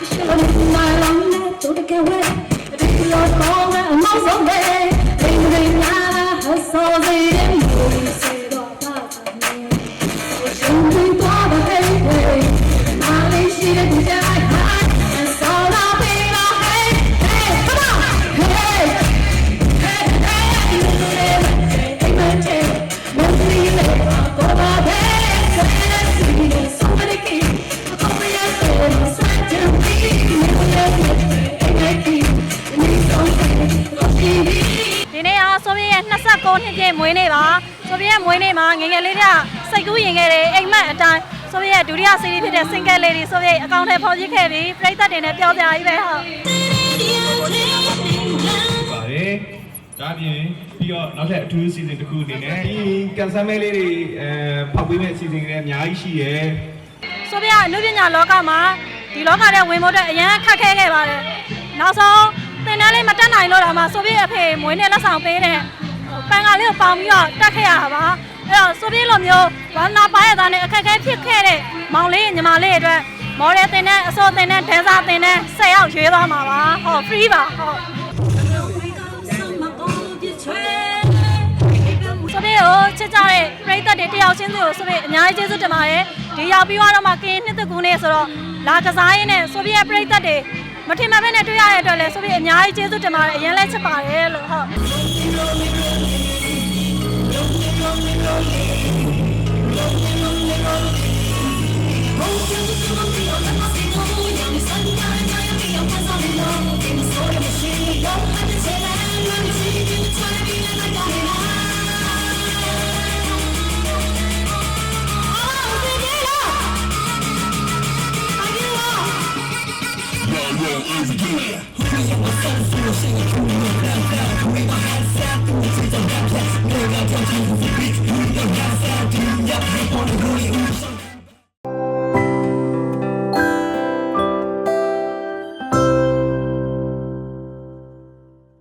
Should I let to get away? ဆိုဗီယက်29နှစ်ပြည့်မွေးနေ့ပါဆိုဗီယက်မွေးနေ့မှာငယ်ငယ်လေးတွေကစိတ်ကူးရင်ခဲ့တဲ့အိမ်မက်အတိုင်းဆိုဗီယက်ဒုတိယစီးရီးဖြစ်တဲ့ single lady ဆိုဗီယက်အကောင့်ထဲပေါ်ပြစ်ခဲ့ပြီးပြည်သက်တွေနဲ့ပြောပြရေးပဲဟုတ်ပါတယ်ဒါပြင်ပြီးတော့နောက်ထပ်အထူးအစီအစဉ်တစ်ခုအနေနဲ့ဒီကန်ဆယ်မဲလေးတွေအဲဖောက်ပေးမဲ့အစီအစဉ်တွေအများကြီးရှိရယ်ဆိုဗီယက်အနုပညာလောကမှာဒီလောကထဲဝင်ဖို့အတွက်အရန်ခက်ခဲခဲ့ပါတယ်နောက်ဆုံး သင်တန်းလေးမတက်နိုင်လို့တော့မှဆိုဗီယက်အဖေမွေးနေ့လက်ဆောင်ပေးတဲ့ပန်ကာလေးကိုပေါင်ပြီးတော့တက်ခဲ့ရတာပါအဲ့တော့ဆိုဗီယက်လိုမျိုးဝမ်နာပါရသားနဲ့အခက်အခဲဖြစ်ခဲ့တဲ့မောင်လေးညီမလေးတွေအတွက်မော်ဒယ်သင်တန်းအစိုးသင်တန်းဒန်ဆာသင်တန်း10ရောက်ရွေးသွားမှာပါဟော free ပါဟောဆိုပြီးတော့ချစ်ကြတဲ့ပရိသတ်တွေတယောက်ချင်းစီကိုဆိုပြီးအများကြီးကျေးဇူးတင်ပါတယ်ဒီရောက်ပြီးတော့မှကင်းနှစ်သက်ကူနေဆိုတော့လာကစားရင်းနဲ့ဆိုပြီးရပရိသတ်တွေ မထင်မှတ်ဘဲနဲ့တွေ့ရတဲ့အတွက်လည်းဆိုပြီးအများကြီးကျေးဇူးတင်ပါတယ်အရင်လဲချစ်ပါတယ်လို့ဟုတ် arms again Hurry up, my son, see no shit, you cool, you look, look, look Wave my hands up, through the trees, I'm back, yes Blowing out, don't change, it's a bitch